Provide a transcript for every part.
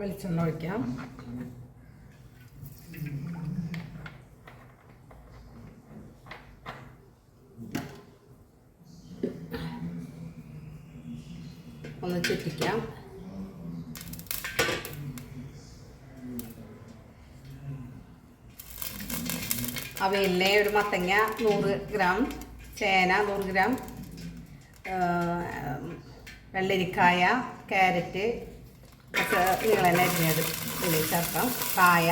വെളിച്ചെണ്ണ ഒഴിക്കാം. ഒന്ന് ചുറ്റിക്കാം. അവയിലെ ഒരു മത്തങ്ങ നൂറ് ഗ്രാം. ചേന നൂറ് ഗ്രാം. വെള്ളരിക്കായ ക്യാരറ്റ് ഒക്കെ നീളനെ അരിഞ്ഞത് ഉള്ളി ചേർക്കാം കായ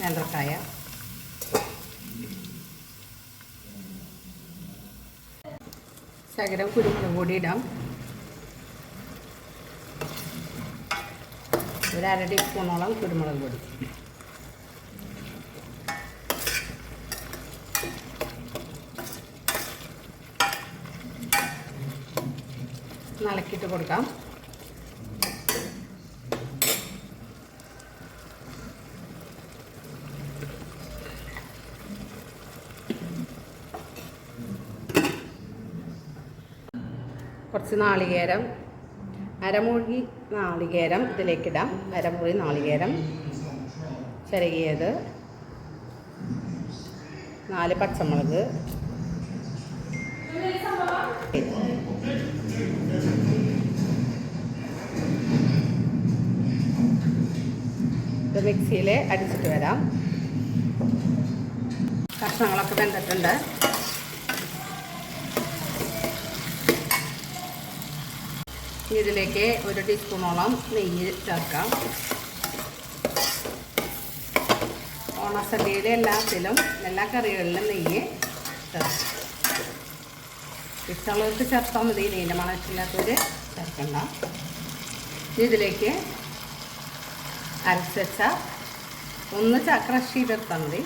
നേന്ത്രക്കായ. ശകരം കുരുമുളക് പൊടി ഇടാം. ഒരു അര ടീസ്പൂണോളം കുരുമുളക് പൊടി. നലക്കിട്ട് കൊടുക്കാം. കുറച്ച് നാളികേരം അരമുഴി നാളികേരം ഇതിലേക്കിടാം. അരമുറി നാളികേരം ചിരകിയത് നാല് പച്ചമുളക്. ഇത് മിക്സിയിൽ അടിച്ചിട്ട് വരാം. കഷ്ണങ്ങളൊക്കെ വെന്തിട്ടുണ്ട്. ഇതിലേക്ക് ഒരു ടീസ്പൂണോളം നെയ്യ് ചേർക്കാം. ഓണസദ്യയിലെ എല്ലാത്തിലും എല്ലാ കറികളിലും നെയ്യ് ചേർക്കാം. ഇഷ്ടമുള്ളവർക്ക് ചേർത്താൽ മതി നെയ്യിന്റെ മണം ഇഷ്ടമില്ലാത്തവർ ചേർക്കണ്ട. ഇതിലേക്ക് അരച്ച ഒന്ന് ക്രഷ് ചെയ്തെടുത്താൽ മതി.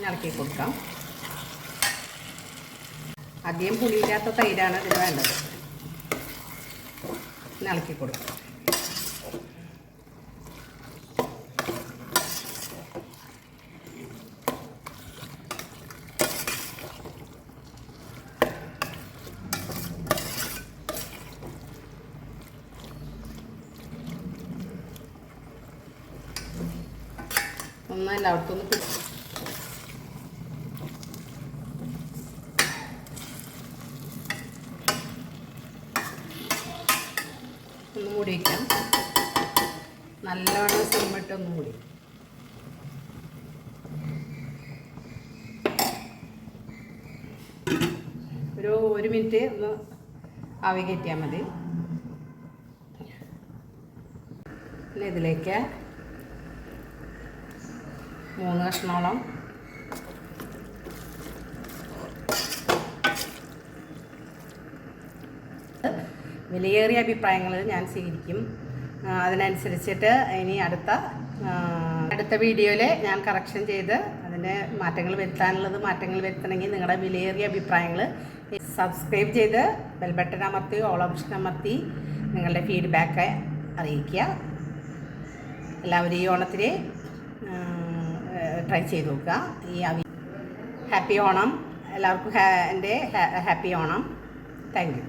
ഇളക്കി കൊടുക്കാം. അധികം പുളിയില്ലാത്ത തൈരാണ് ഇതിന് വേണ്ടത്. ഇളക്കി കൊടുക്കാം. ഒന്ന് എല്ലായിടത്തും ഒന്ന് ഒന്ന് മൂടി വയ്ക്കാം നല്ലവണ്ണം സിമ്മിട്ടൊന്നും കൂടി ഒരു ഒരു മിനിറ്റ് ഒന്ന് ആവി കയറ്റിയാൽ മതി. പിന്നെ ഇതിലേക്ക് മൂന്ന് കഷ്ണോളം വിലയേറിയ അഭിപ്രായങ്ങൾ ഞാൻ സ്വീകരിക്കും. അതിനനുസരിച്ചിട്ട് ഇനി അടുത്ത അടുത്ത വീഡിയോയിൽ ഞാൻ കറക്ഷൻ ചെയ്ത് അതിന്റെ മാറ്റങ്ങൾ വരുത്താനുള്ളത് മാറ്റങ്ങൾ വരുത്തണമെങ്കിൽ നിങ്ങളുടെ വിലയേറിയ അഭിപ്രായങ്ങൾ സബ്സ്ക്രൈബ് ചെയ്ത് ബെൽ ബട്ടൺ അമർത്തി ഓൾ ഓപ്ഷൻ അമർത്തി നിങ്ങളുടെ ഫീഡ്ബാക്ക് അറിയിക്കുക. എല്ലാവരും ഈ ഓണത്തിന് ട്രൈ ചെയ്ത് നോക്കുക. ഈ അവി ഹാപ്പി ഓണം. എല്ലാവർക്കും എന്റെ ഹാപ്പി ഓണം. Thank you